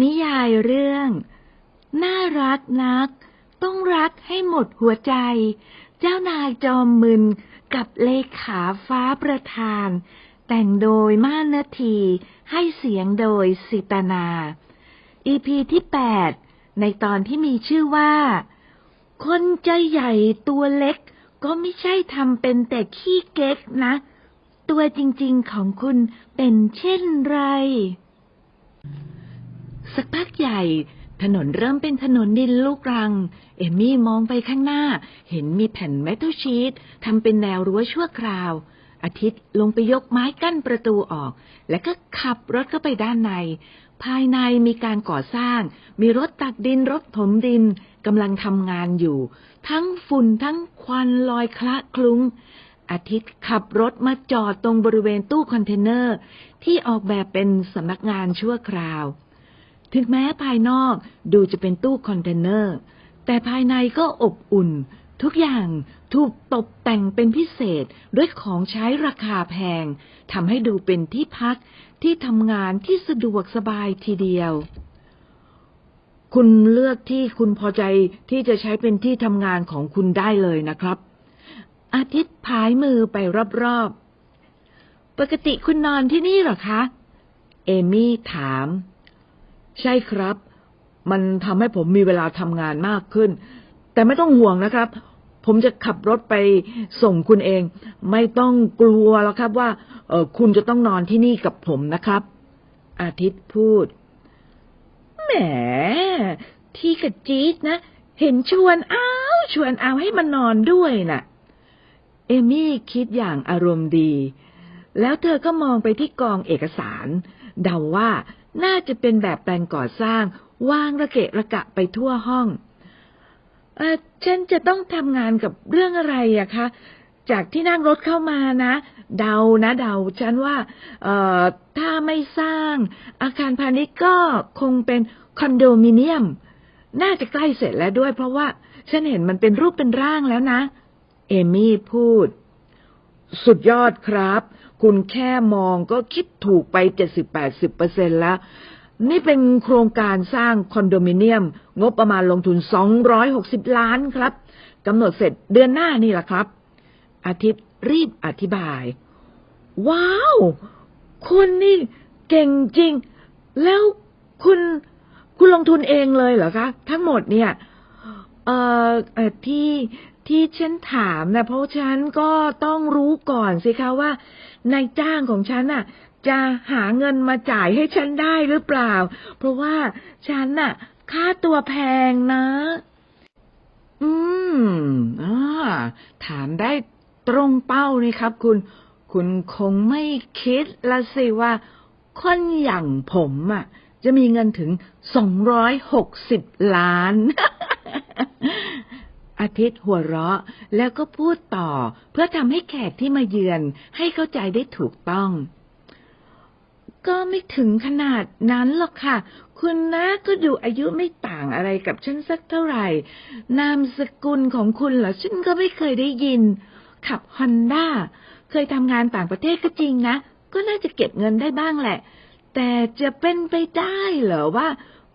นิยายเรื่อง น่ารักนัก ต้องรักให้หมดหัวใจ เจ้านายจอมมึนกับเลขาฟ้าประธาน แต่งโดยม่านนาทีให้เสียงโดยสิตนาอีพีที่แปดในตอนที่มีชื่อว่า คนใจใหญ่ตัวเล็ก ก็ไม่ใช่ทำเป็นแต่ขี้เก๊กนะ ตัวจริงๆของคุณเป็นเช่นไร สักพักใหญ่ ถนนเริ่มเป็นถนนดินลูกรัง เอมี่มองไปข้างหน้า เห็นมีแผ่นเมทัลชีตทำเป็นแนวรั้วชั่วคราว อาทิตย์ลงไปยกไม้กั้นประตูออก แล้วก็ขับรถเข้าไปด้านใน ภายในมีการก่อสร้าง มีรถตักดินรถถมดินกำลังทำงานอยู่ ทั้งฝุ่นทั้งควันลอยคละคลุ้งอาทิตย์ขับรถมาจอดตรงบริเวณตู้คอนเทนเนอร์ ที่ออกแบบเป็นสำนักงานชั่วคราว ถึงแม้ภายนอกดูจะเป็นตู้คอนเทนเนอร์ แต่ภายในก็อบอุ่น ทุกอย่างถูกตกแต่งเป็นพิเศษด้วยของใช้ราคาแพงทำให้ดูเป็นที่พักที่ทำงานที่สะดวกสบายทีเดียว คุณเลือกที่คุณพอใจที่จะใช้เป็นที่ทำงานของคุณได้เลยนะครับ อาทิตย์พายมือไปรอบๆ ปกติคุณนอนที่นี่หรอคะ เอมี่ถาม ใช่ครับ มันทำให้ผมมีเวลาทำงานมากขึ้น แต่ไม่ต้องห่วงนะครับ ผมจะขับรถไปส่งคุณเอง ไม่ต้องกลัวแล้วครับว่าเออคุณจะต้องนอนที่นี่กับผมนะครับ อาทิตย์พูด แหม ที่กระจี๊ดนะ เห็นชวนเอาชวนเอาให้มันนอนด้วยน่ะ เอมี่คิดอย่างอารมณ์ดี แล้วเธอก็มองไปที่กองเอกสาร เดาว่า น่าจะเป็นแบบแปลนก่อสร้างวางระเกะระกะไปทั่วห้องเออฉันจะต้องทำงานกับเรื่องอะไรอะคะ จากที่นั่งรถเข้ามานะ เดานะ เดา ฉันว่าเอ่อถ้าไม่สร้าง อาคารพาณิชย์ก็คงเป็นคอนโดมิเนียม น่าจะใกล้เสร็จแล้วด้วย เพราะว่าฉันเห็นมันเป็นรูปเป็นร่างแล้วนะ เอมี่พูด สุดยอดครับ คุณแค่มองก็คิดถูกไปเจ็ดสิบแปดสิบเปอร์เซ็นแล้ว นี่เป็นโครงการสร้างคอนโดมิเนียม งบประมาณลงทุนสองร้อยหกสิบล้านครับกำหนดเสร็จเดือนหน้านี่แหละครับ อาทิตย์รีบอธิบาย ว้าว คุณนี่เก่งจริง แล้วคุณคุณลงทุนเองเลยเหรอคะ ทั้งหมดเนี่ยเอ่อเอ่อที่ ที่ฉันถามนะเพราะฉันก็ต้องรู้ก่อนสิคะว่านายจ้างของฉันน่ะ จะหาเงินมาจ่ายให้ฉันได้หรือเปล่า เพราะว่าฉันน่ะ ค่าตัวแพงนะ อืมอ่าถามได้ตรงเป้านี่ครับ คุณ คุณคงไม่คิดละสิว่า คนอย่างผมอะ จะมีเงินถึงสองร้อยหกสิบล้าน อาทิตย์หัวเราะแล้วก็พูดต่อเพื่อทำให้แขกที่มาเยือนให้เข้าใจได้ถูกต้อง ก็ไม่ถึงขนาดนั้นหรอกค่ะ คุณนะก็ดูอายุไม่ต่างอะไรกับฉันสักเท่าไหร่ นามสกุลของคุณเหรอฉันก็ไม่เคยได้ยิน ขับฮอนด้าเคยทำงานต่างประเทศก็จริงนะ ก็น่าจะเก็บเงินได้บ้างแหละ แต่จะเป็นไปได้เหรอว่า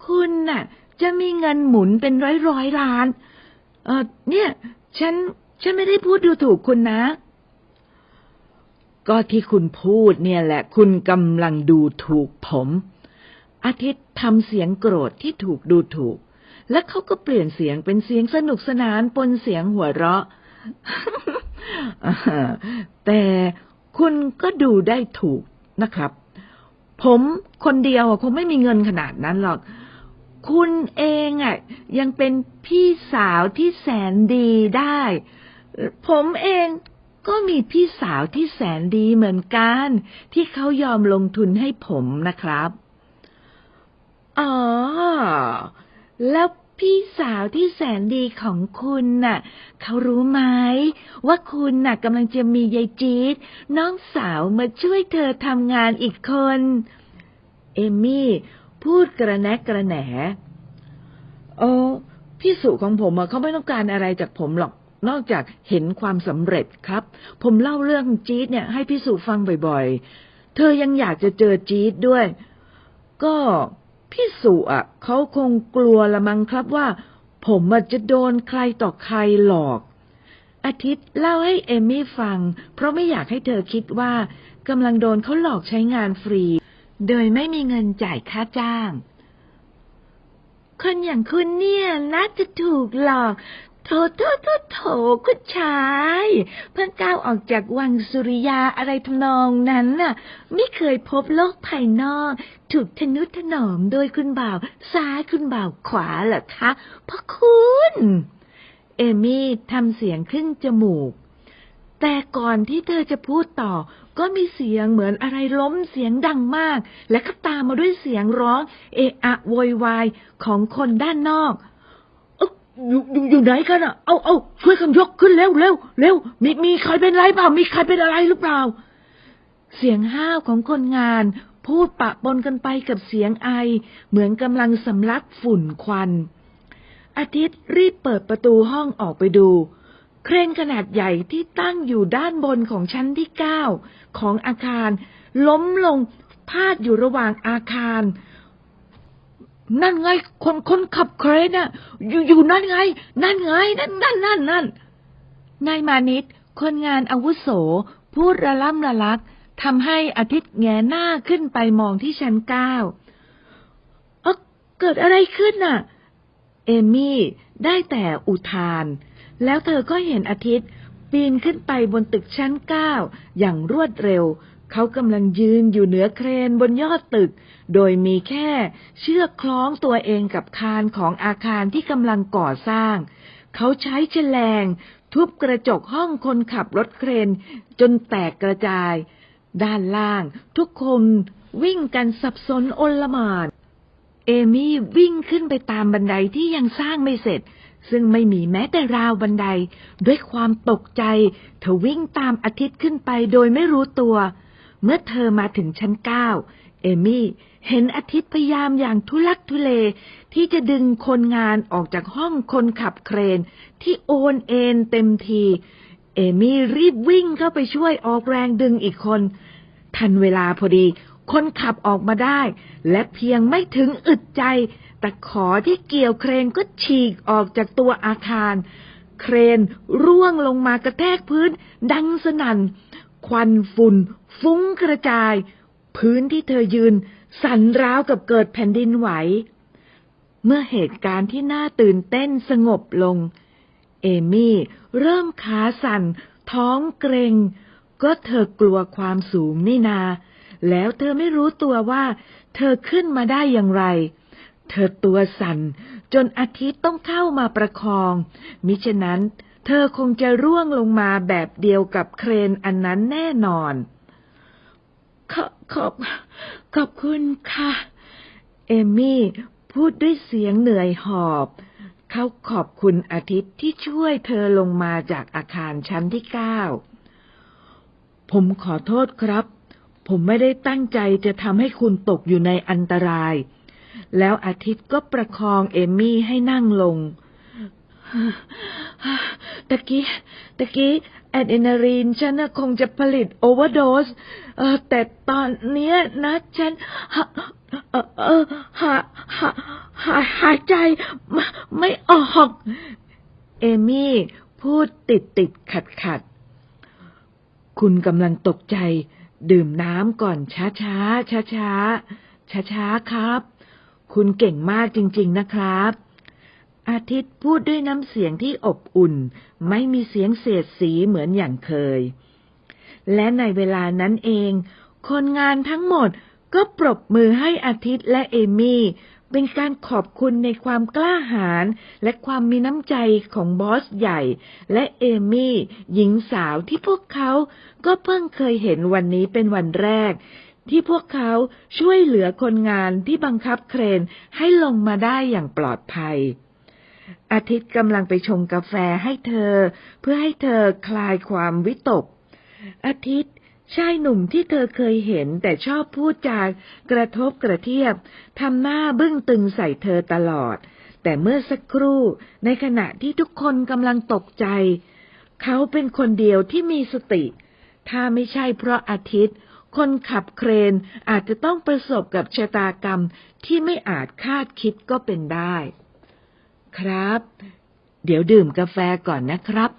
คุณน่ะ จะมีเงินหมุนเป็นร้อยร้อยล้าน เออเนี่ย ฉัน ฉันไม่ได้พูดดูถูกคุณนะ ก็ที่คุณพูดเนี่ยแหละ คุณกำลังดูถูกผม อาทิตย์ทำเสียงโกรธที่ถูกดูถูก แล้วเขาก็เปลี่ยนเสียงเป็นเสียงสนุกสนานปนเสียงหัวเราะ แต่คุณก็ดูได้ถูกนะครับ ผมคนเดียวคงไม่มีเงินขนาดนั้นหรอก คุณเองอะยังเป็นพี่สาวที่แสนดีได้ ผมเองก็มีพี่สาวที่แสนดีเหมือนกัน ที่เขายอมลงทุนให้ผมนะครับ อ๋อ แล้วพี่สาวที่แสนดีของคุณน่ะ เขารู้ไหมว่าคุณน่ะกำลังจะมียายจี๊ดน้องสาวมาช่วยเธอทำงานอีกคน เอมี่ พูดกระแนะกระแหนเออพี่สุของผมเขาไม่ต้องการอะไรจากผมหรอกนอกจากเห็นความสำเร็จครับ ผมเล่าเรื่องจี๊ดเนี่ย ให้พี่สุฟังบ่อยๆ เธอยังอยากจะเจอจี๊ดด้วย ก็พี่สุอะเขาคงกลัวละมั้งครับว่า ผมอาจจะโดนใครต่อใครหลอก อาทิตย์เล่าให้เอมี่ฟัง เพราะไม่อยากให้เธอคิดว่ากำลังโดนเขาหลอกใช้งานฟรี โดยไม่มีเงินจ่ายค่าจ้าง คนอย่างคุณเนี่ยน่าจะถูกหลอก โถโถโถโถคุณชาย เพิ่งก้าวออกจากวังสุริยาอะไรทำนองนั้นน่ะ ไม่เคยพบโลกภายนอก ถูกทนุถนอมโดยคุณบ่าว ซ้ายคุณบ่าวขวาเหรอคะพ่อคุณ เอมี่ทำเสียงขึ้นจมูกแต่ก่อนที่เธอจะพูดต่อ ก็มีเสียงเหมือนอะไรล้มเสียงดังมาก และก็ตามมาด้วยเสียงร้องเอะอะโวยวายของคนด้านนอกเอ๊ะอยู่อยู่อยู่ไหนกันอะ เอาเอาช่วยกันยกขึ้นเร็วเร็วเร็ว มีมีใครเป็นไรเปล่า มีใครเป็นอะไรหรือเปล่า เสียงห้าวของคนงาน พูดปะปนกันไปกับเสียงไอ เหมือนกำลังสำลักฝุ่นควัน อาทิตย์รีบเปิดประตูห้องออกไปดู เครนขนาดใหญ่ที่ตั้งอยู่ด้านบนของชั้นที่เก้าของอาคาร ล้มลงพาดอยู่ระหว่างอาคาร นั่นไง คนคนขับเครนน่ะอยู่อยู่นั่นไง นั่นไง นั่นนั่นนั่นนั่นนายมานิตคนงานอาวุโส พูดระล่ำระลักทำให้อาทิตย์แงหน้าขึ้นไปมองที่ชั้นเก้าเกิดอะไรขึ้นน่ะ เอมี่ได้แต่อุทาน แล้วเธอก็เห็นอาทิตย์ ปีนขึ้นไปบนตึกชั้นเก้าอย่างรวดเร็ว เขากำลังยืนอยู่เหนือเครนบนยอดตึก โดยมีแค่เชือกคล้องตัวเองกับคานของอาคารที่กำลังก่อสร้าง เขาใช้แฉลง ทุบกระจกห้องคนขับรถเครน จนแตกกระจาย ด้านล่างทุกคนวิ่งกันสับสนโอลหมานเอมี่วิ่งขึ้นไปตามบันไดที่ยังสร้างไม่เสร็จ ซึ่งไม่มีแม้แต่ราวบันได ด้วยความตกใจ เธอวิ่งตามอาทิตย์ขึ้นไปโดยไม่รู้ตัว เมื่อเธอมาถึงชั้นเก้าเอมี่เห็นอาทิตย์พยายามอย่างทุลักทุเล ที่จะดึงคนงานออกจากห้องคนขับเครน ที่โอนเอ็นเต็มที เอมี่รีบวิ่งเข้าไปช่วยออกแรงดึงอีกคน ทันเวลาพอดี คนขับออกมาได้ และเพียงไม่ถึงอึดใจ ต่ขอที่เกี่ยวเครนก็ฉีกออกจากตัวอาคาร เครนร่วงลงมากระแทกพื้น ดังสนั่น ควันฝุ่น ฟุ้งกระจาย พื้นที่เธอยืน สั่นร้าวกับเกิดแผ่นดินไหว เมื่อเหตุการณ์ที่น่าตื่นเต้นสงบลง เอมี่เริ่มขาสั่น ท้องเกร็ง ก็เธอกลัวความสูงนี่นา แล้วเธอไม่รู้ตัวว่า เธอขึ้นมาได้อย่างไร เธอตัวสั่น จนอาทิตย์ต้องเข้ามาประคอง มิฉะนั้นเธอคงจะร่วงลงมาแบบเดียวกับเครนอันนั้นแน่นอน ขอบขอบขอบคุณค่ะ เอมี่พูดด้วยเสียงเหนื่อยหอบ เขาขอบคุณอาทิตย์ที่ช่วยเธอลงมาจากอาคารชั้นที่เก้า ผมขอโทษครับ ผมไม่ได้ตั้งใจจะทำให้คุณตกอยู่ในอันตราย แล้วอาทิตย์ก็ประคองเอมี่ให้นั่งลงตะกี้ตะกี้แอดเอนารีนฉันน่ะคงจะผลิตโอเวอร์โดสเออแต่ตอนเนี้ยนะฉันหาเออเออหาหาหาหายใจไม่ออก เอมี่พูดติดติดขัดขัด คุณกำลังตกใจ ดื่มน้ำก่อนช้าช้าช้าช้าช้าช้าครับ คุณเก่งมากจริง ๆ นะครับ อาทิตย์พูดด้วยน้ำเสียงที่อบอุ่น ไม่มีเสียงเสียดสีเหมือนอย่างเคย และในเวลานั้นเอง คนงานทั้งหมดก็ปรบมือให้อาทิตย์และเอมี่ เป็นการขอบคุณในความกล้าหาญและความมีน้ำใจของบอสใหญ่ และเอมี่ หญิงสาวที่พวกเขาก็เพิ่งเคยเห็นวันนี้เป็นวันแรก ที่พวกเขาช่วยเหลือคนงานที่บังคับเครนให้ลงมาได้อย่างปลอดภัย อาทิตย์กำลังไปชงกาแฟให้เธอ เพื่อให้เธอคลายความวิตก อาทิตย์ชายหนุ่มที่เธอเคยเห็นแต่ชอบพูดจากกระทบกระเทียบทำหน้าบึ้งตึงใส่เธอตลอด แต่เมื่อสักครู่ในขณะที่ทุกคนกำลังตกใจ เขาเป็นคนเดียวที่มีสติ ถ้าไม่ใช่เพราะอาทิตย์ คนขับเครนอาจจะต้องประสบกับชะตากรรมที่ไม่อาจคาดคิดก็เป็นได้ ครับ เดี๋ยวดื่มกาแฟก่อนนะครับ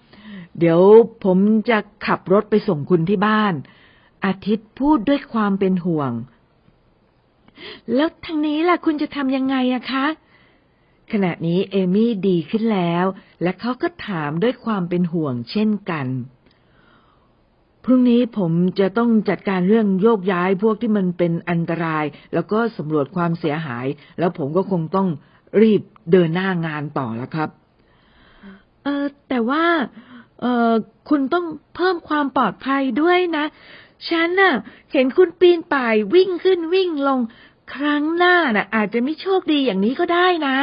เดี๋ยวผมจะขับรถไปส่งคุณที่บ้าน อาทิตย์พูดด้วยความเป็นห่วง แล้วทางนี้ล่ะคุณจะทำยังไงอะคะ ขณะนี้เอมี่ดีขึ้นแล้ว และเขาก็ถามด้วยความเป็นห่วงเช่นกัน รุ่งนี้ผมจะต้องจัดการเรื่องโยกย้ายพวกที่มันเป็นอันตราย แล้วก็สำรวจความเสียหาย แล้วผมก็คงต้องรีบเดินหน้างานต่อแล้วครับ เออแต่ว่า เออคุณต้องเพิ่มความปลอดภัยด้วยนะ ฉันน่ะ เห็นคุณปีนป่ายวิ่งขึ้นวิ่งลง ครั้งหน้าน่ะ อาจจะไม่โชคดีอย่างนี้ก็ได้นะ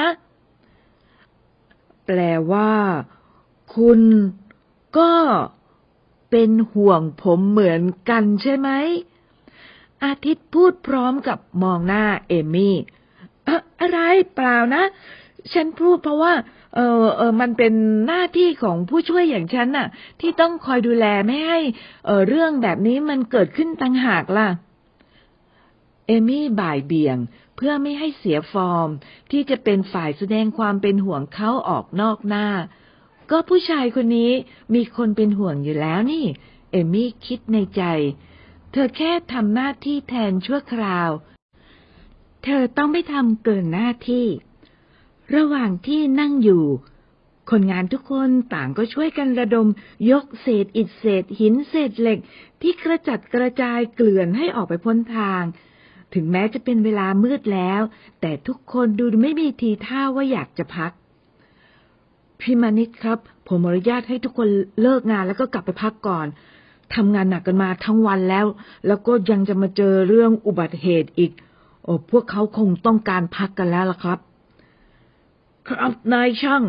แปลว่า คุณก็ เป็นห่วงผมเหมือนกันใช่ไหม อาทิตย์พูดพร้อมกับมองหน้าเอมี่อะอะไรเปล่านะ ฉันพูดเพราะว่า เออเออมันเป็นหน้าที่ของผู้ช่วยอย่างฉันน่ะ ที่ต้องคอยดูแลไม่ให้ เออเรื่องแบบนี้มันเกิดขึ้นต่างหากล่ะ เอมี่บ่ายเบี่ยงเพื่อไม่ให้เสียฟอร์ม ที่จะเป็นฝ่ายแสดงความเป็นห่วงเขาออกนอกหน้า ก็ผู้ชายคนนี้มีคนเป็นห่วงอยู่แล้วนี่ เอมี่คิดในใจ เธอแค่ทำหน้าที่แทนชั่วคราว เธอต้องไม่ทำเกินหน้าที่ ระหว่างที่นั่งอยู่ คนงานทุกคนต่างก็ช่วยกันระดม ยกเศษอิฐเศษหินเศษเหล็ก ที่กระจัดกระจายเกลื่อนให้ออกไปพ้นทางถึงแม้จะเป็นเวลามืดแล้ว แต่ทุกคนดูไม่มีทีท่าว่าอยากจะพัก พี่มานิดครับ ผมอนุญาตให้ทุกคนเลิกงานแล้วก็กลับไปพักก่อนทำงานหนักกันมาทั้งวันแล้ว แล้วก็ยังจะมาเจอเรื่องอุบัติเหตุอีก โอ้พวกเขาคงต้องการพักกันแล้วล่ะครับ ครับนายช่าง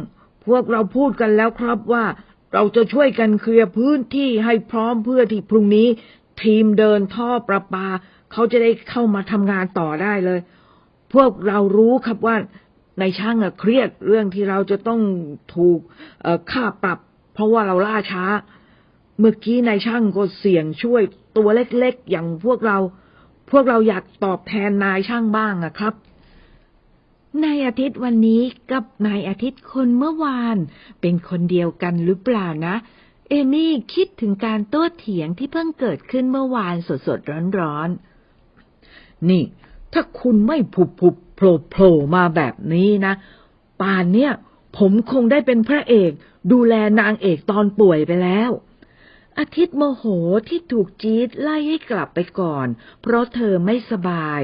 พวกเราพูดกันแล้วครับว่า เราจะช่วยกันเคลียร์พื้นที่ให้พร้อมเพื่อที่พรุ่งนี้ ทีมเดินท่อประปา เขาจะได้เข้ามาทำงานต่อได้เลย พวกเรารู้ครับว่า นายช่างอะเครียดเรื่องที่เราจะต้องถูกเอ่อค่าปรับ เพราะว่าเราล่าช้า เมื่อกี้นายช่างก็เสี่ยงช่วยตัวเล็กๆอย่างพวกเรา พวกเราอยากตอบแทนนายช่างบ้างอะครับนายอาทิตย์วันนี้กับนายอาทิตย์คนเมื่อวาน เป็นคนเดียวกันหรือเปล่านะ เอมี่คิดถึงการโต้เถียงที่เพิ่งเกิดขึ้นเมื่อวานสดๆร้อนๆ นี่ ถ้าคุณไม่ผุบผุบ โผล่มาแบบนี้นะ ป่านเนี่ย ผมคงได้เป็นพระเอก ดูแลนางเอกตอนป่วยไปแล้ว อาทิตย์โมโหที่ถูกจี๊ดไล่ให้กลับไปก่อน เพราะเธอไม่สบาย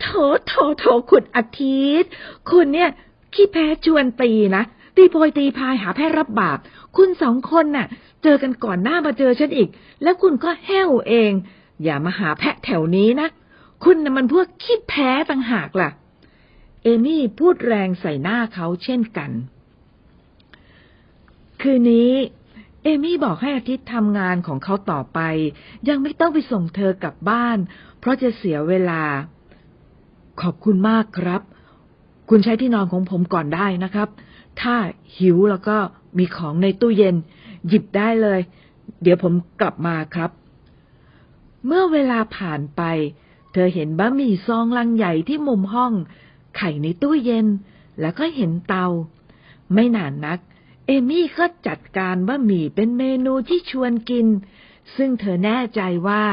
โถโถโถคุณอาทิตย์ คุณเนี่ยขี้แพ้ชวนตีนะตีโพยตีพายหาแพทย์รับบาป คุณสองคนน่ะ เจอกันก่อนหน้ามาเจอฉันอีก แล้วคุณก็แห้วเอง อย่ามาหาแพะแถวนี้นะ คุณน่ะมันพวกขี้แพ้ต่างหากล่ะ เอมี่พูดแรงใส่หน้าเขาเช่นกัน คืนนี้ เอมี่บอกให้อาทิตย์ทำงานของเขาต่อไป ยังไม่ต้องไปส่งเธอกลับบ้าน เพราะจะเสียเวลา ขอบคุณมากครับ คุณใช้ที่นอนของผมก่อนได้นะครับ ถ้าหิวแล้วก็มีของในตู้เย็น หยิบได้เลย เดี๋ยวผมกลับมาครับ เมื่อเวลาผ่านไป เธอเห็นบะหมี่ซองลังใหญ่ที่มุมห้อง ไข่ในตู้เย็น แล้วก็เห็นเตา ไม่นานนัก เอมี่ก็จัดการบะหมี่เป็นเมนูที่ชวนกิน ซึ่งเธอแน่ใจว่า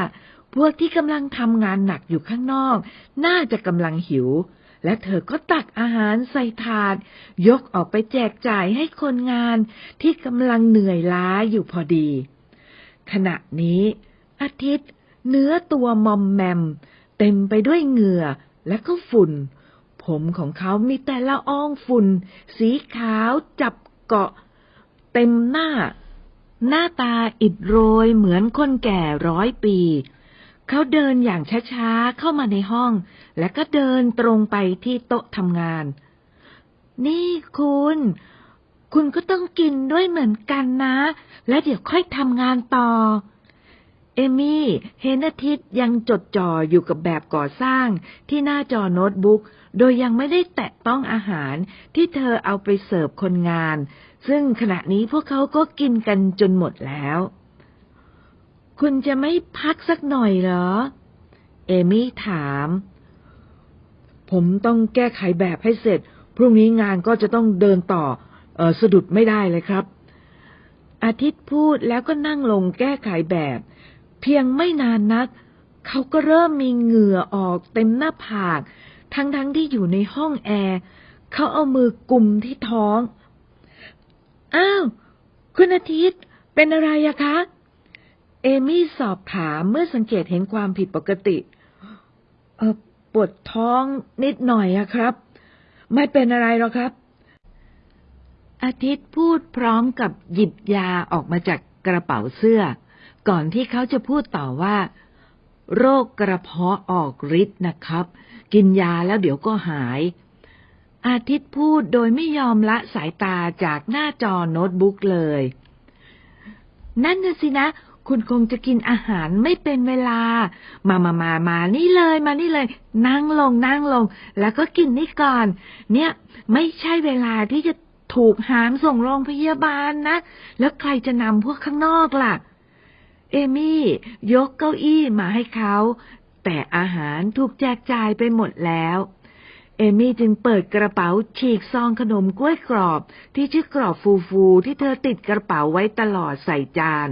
พวกที่กำลังทำงานหนักอยู่ข้างนอก น่าจะกำลังหิว และเธอก็ตักอาหารใส่ถาด ยกออกไปแจกจ่ายให้คนงานที่กำลังเหนื่อยล้าอยู่พอดี ขณะนี้ อาทิตย์ เนื้อตัวมอมแมม เต็มไปด้วยเหงื่อและก็ฝุ่น ผมของเขามีแต่ละอองฝุ่น สีขาวจับเกาะ เต็มหน้า หน้าตาอิดโรยเหมือนคนแก่ร้อยปี เขาเดินอย่างช้าๆเข้ามาในห้อง แล้วก็เดินตรงไปที่โต๊ะทำงาน นี่คุณคุณก็ต้องกินด้วยเหมือนกันนะ แล้วเดี๋ยวค่อยทำงานต่อ เอมี่เห็นอาทิตย์ยังจดจ่ออยู่กับแบบก่อสร้างที่หน้าจอโน้ตบุ๊ก โดยยังไม่ได้แตะต้องอาหารที่เธอเอาไปเสิร์ฟคนงาน ซึ่งขณะนี้พวกเขาก็กินกันจนหมดแล้ว คุณจะไม่พักสักหน่อยเหรอ เอมี่ถาม ผมต้องแก้ไขแบบให้เสร็จ พรุ่งนี้งานก็จะต้องเดินต่อออสะดุดไม่ได้เลยครับอาทิตย์พูดแล้วก็นั่งลงแก้ไขแบบ เพียงไม่นานนัก เขาก็เริ่มมีเหงื่อออกเต็มหน้าผาก ทั้งๆทที่อยู่ในห้องแอร์ เขาเอามือกุมที่ท้อง อ้าว คุณอาทิตย์เป็นอะไรอะคะ เอมี่สอบถามเมื่อสังเกตเห็นความผิดปกติ เออปวดท้องนิดหน่อยอะครับ ไม่เป็นอะไรหรอกครับ อาทิตย์พูดพร้อมกับหยิบยาออกมาจากกระเป๋าเสื้อ ก่อนที่เขาจะพูดต่อว่า โรคกระเพาะออกฤทธิ์นะครับ กินยาแล้วเดี๋ยวก็หาย อาทิตย์พูดโดยไม่ยอมละสายตาจากหน้าจอโน้ตบุ๊กเลย นั่นน่ะสินะ คุณคงจะกินอาหารไม่เป็นเวลา มามามามานี่เลยมานี่เลย นั่งลงนั่งลง แล้วก็กินนี่ก่อน เนี่ย ไม่ใช่เวลาที่จะถูกหามส่งโรงพยาบาลนะ แล้วใครจะนำพวกข้างนอกล่ะ เอมี่ ยกเก้าอี้มาให้เขา แต่อาหารถูกแจกจ่ายไปหมดแล้ว เอมี่จึงเปิดกระเป๋าฉีกซองขนมกล้วยกรอบที่ชื่อกรอบฟูฟูๆที่เธอติดกระเป๋าไว้ตลอดใส่จาน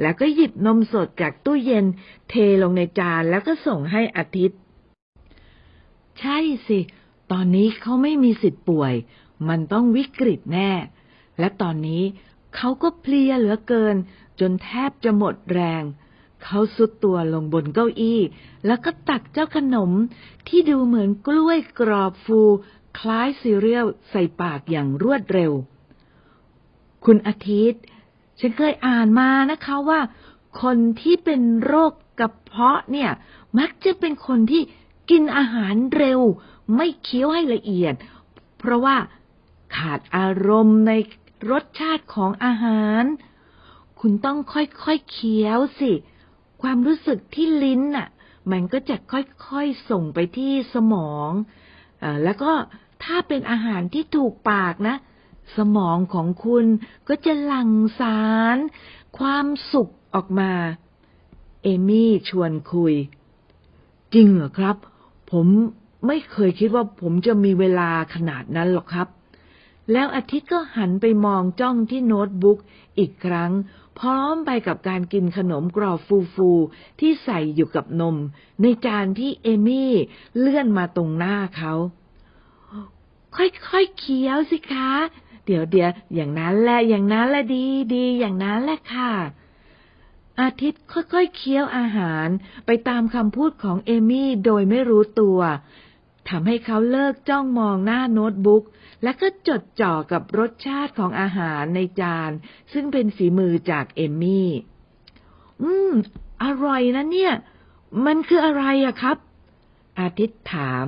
แล้วก็หยิบนมสดจากตู้เย็น เทลงในจานแล้วก็ส่งให้อาทิตย์ ใช่สิ ตอนนี้เขาไม่มีสิทธิ์ป่วย มันต้องวิกฤตแน่ และตอนนี้ เขาก็เพลียเหลือเกิน จนแทบจะหมดแรง เขาสุดตัวลงบนเก้าอี้ แล้วก็ตักเจ้าขนมที่ดูเหมือนกล้วยกรอบฟู คล้ายซีเรียลใส่ปากอย่างรวดเร็ว คุณอาทิตย์ ฉันเคยอ่านมานะคะว่า คนที่เป็นโรคกระเพาะเนี่ย มักจะเป็นคนที่กินอาหารเร็ว ไม่เคี้ยวให้ละเอียด เพราะว่าขาดอารมณ์ใน รสชาติของอาหาร คุณต้องค่อยๆเคี้ยวสิ ความรู้สึกที่ลิ้นน่ะ มันก็จะค่อยๆส่งไปที่สมองอแล้วก็ถ้าเป็นอาหารที่ถูกปากนะ สมองของคุณก็จะหลั่งสาร ความสุขออกมา เอมี่ชวนคุย จริงเหรอครับ ผมไม่เคยคิดว่าผมจะมีเวลาขนาดนั้นหรอกครับ แล้วอาทิตย์ก็หันไปมองจ้องที่โน้ตบุ๊กอีกครั้ง พร้อมไปกับการกินขนมกรอบฟูๆที่ใส่อยู่กับนม ในจานที่เอมี่เลื่อนมาตรงหน้าเขา ค่อยๆเคี้ยวสิคะ เดี๋ยวเดี๋ยวอย่างนั้นแหละอย่างนั้นแหละดีดีอย่างนั้นแหละค่ะ อาทิตย์ค่อยๆเคี้ยวอาหารไปตามคำพูดของเอมี่โดยไม่รู้ตัว ทำให้เขาเลิกจ้องมองหน้าโน้ตบุ๊ก และก็จดจ่อกับรสชาติของอาหารในจาน ซึ่งเป็นฝีมือจากเอมมี่ อืม อร่อยนะเนี่ย มันคืออะไรอะครับ อาทิตย์ถาม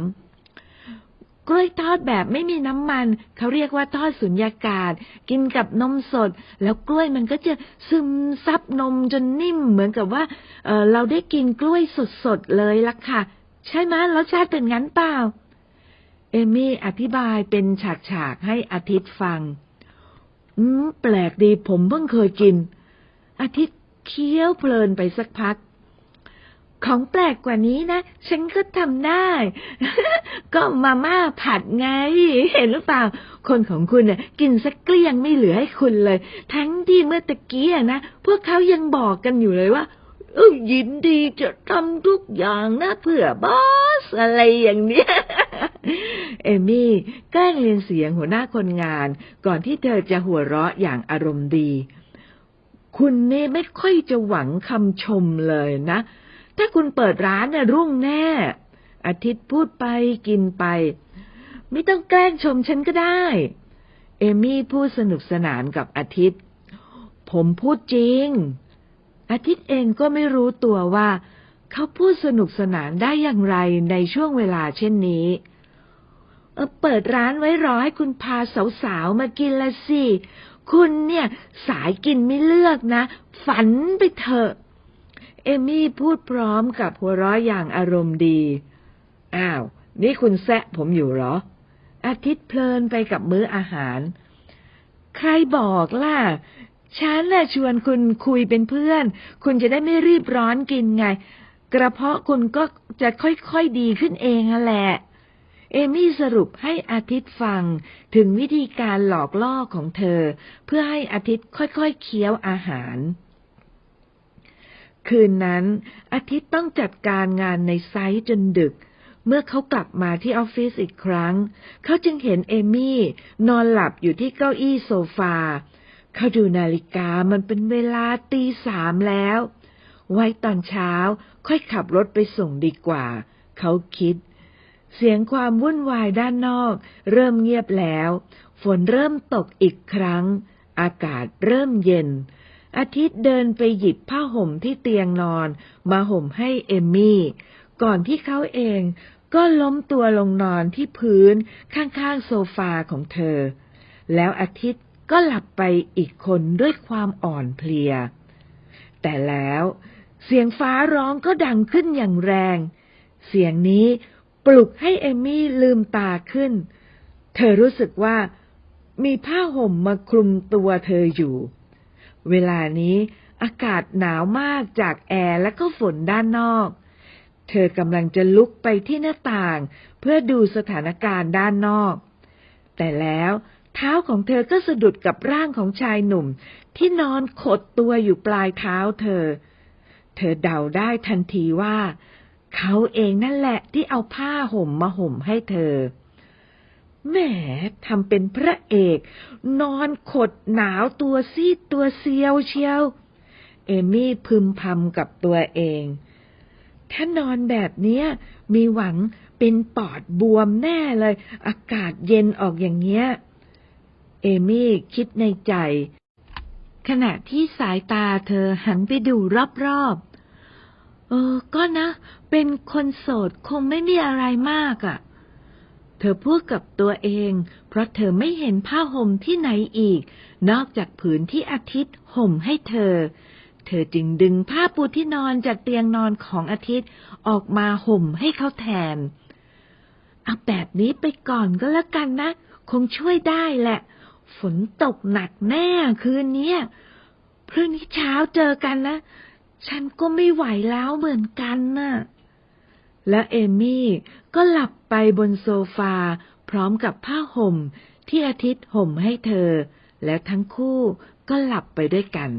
กล้วยทอดแบบไม่มีน้ำมัน เขาเรียกว่าทอดสุญญากาศ กินกับนมสด แล้วกล้วยมันก็จะซึมซับนมจนนิ่มเหมือนกับว่าเเราได้กินกล้วยสดๆเลยล่ะค่ะ ใช่ไหมรสชาติเป็นงั้นเปล่า เอมี่อธิบายเป็นฉากๆให้อาทิตย์ฟัง อืม แปลกดีผมเพิ่งเคยกิน อาทิตย์เคี้ยวเพลินไปสักพัก ของแปลกกว่านี้นะ ฉันก็ทำได้ ก็มาม่าผัดไง เห็นหรือเปล่า คนของคุณเนี่ยกินสักเกลี้ยงไม่เหลือให้คุณเลย ทั้งที่เมื่อตะกี้นะ พวกเขายังบอกกันอยู่เลยว่า เออยินดีจะทำทุกอย่างนะเพื่อบอสอะไรอย่างเนี้ย เอมี่แกล้งเรียนเสียงหัวหน้าคนงาน ก่อนที่เธอจะหัวเราะอย่างอารมณ์ดี คุณนี่ไม่ค่อยจะหวังคำชมเลยนะ ถ้าคุณเปิดร้านน่ะรุ่งแน่ อาทิตย์พูดไปกินไป ไม่ต้องแกล้งชมฉันก็ได้ เอมี่พูดสนุกสนานกับอาทิตย์ ผมพูดจริง อาทิตย์เองก็ไม่รู้ตัวว่า เขาพูดสนุกสนานได้อย่างไรในช่วงเวลาเช่นนี้เออเปิดร้านไว้รอให้คุณพาสาวๆมากินละสิ คุณเนี่ยสายกินไม่เลือกนะ ฝันไปเถอะ เอมี่พูดพร้อมกับหัวเราะอย่างอารมณ์ดี อ้าว นี่คุณแซะผมอยู่เหรอ อาทิตย์เพลินไปกับมื้ออาหาร ใครบอกล่ะ ฉันน่ะชวนคุณคุยเป็นเพื่อน คุณจะได้ไม่รีบร้อนกินไง กระเพาะคุณก็จะค่อยๆดีขึ้นเองอะแหละ เอมี่สรุปให้อาทิตย์ฟังถึงวิธีการหลอกล่อของเธอ เพื่อให้อาทิตย์ค่อยๆเคี้ยวอาหาร คืนนั้น อาทิตย์ต้องจัดการงานในไซต์จนดึกเมื่อเขากลับมาที่ออฟฟิศอีกครั้ง เขาจึงเห็นเอมี่นอนหลับอยู่ที่เก้าอี้โซฟา เขาดูนาฬิกามันเป็นเวลาตีสามแล้ว ไว้ตอนเช้าค่อยขับรถไปส่งดีกว่า เขาคิด เสียงความวุ่นวายด้านนอก เริ่มเงียบแล้ว ฝนเริ่มตกอีกครั้ง อากาศเริ่มเย็น อาทิตย์เดินไปหยิบผ้าห่มที่เตียงนอน มาห่มให้เอมมี่ ก่อนที่เขาเองก็ล้มตัวลงนอนที่พื้นข้างๆโซฟาของเธอ แล้วอาทิตย์ ก็หลับไปอีกคนด้วยความอ่อนเพลีย แต่แล้วเสียงฟ้าร้องก็ดังขึ้นอย่างแรง เสียงนี้ปลุกให้เอมี่ลืมตาขึ้น เธอรู้สึกว่ามีผ้าห่มมาคลุมตัวเธออยู่ เวลานี้อากาศหนาวมากจากแอร์และก็ฝนด้านนอก เธอกำลังจะลุกไปที่หน้าต่าง เพื่อดูสถานการณ์ด้านนอก แต่แล้ว เท้าของเธอก็สะดุดกับร่างของชายหนุ่ม ที่นอนขดตัวอยู่ปลายเท้าเธอ เธอเดาได้ทันทีว่า เขาเองนั่นแหละที่เอาผ้าห่มมาห่มให้เธอ แหมทำเป็นพระเอก นอนขดหนาวตัวซีดตัวเซียวเชียว เอมี่พึมพำกับตัวเอง ถ้านอนแบบเนี้ย มีหวังเป็นปอดบวมแน่เลย อากาศเย็นออกอย่างเงี้ย เอมี่คิดในใจ ขณะที่สายตาเธอหันไปดูรอบๆ เออ ก็นะ เป็นคนโสดคงไม่มีอะไรมากอะ่ะ เธอพูดกับตัวเอง เพราะเธอไม่เห็นผ้าห่มที่ไหนอีก นอกจากผืนที่อาทิตย์ห่มให้เธอ เธอจึงดึงผ้าปูที่นอนจากเตียงนอนของอาทิตย์ออกมาห่มให้เขาแทนเอาแบบนี้ไปก่อนก็แล้วกันนะ คงช่วยได้แหละ ฝนตกหนักแน่คืนนี้พรุ่งนี้เช้าเจอกันนะ ฉันก็ไม่ไหวแล้วเหมือนกันน่ะ และเอมี่ก็หลับไปบนโซฟา พร้อมกับผ้าห่มที่อาทิตย์ห่มให้เธอ และทั้งคู่ก็หลับไปด้วยกัน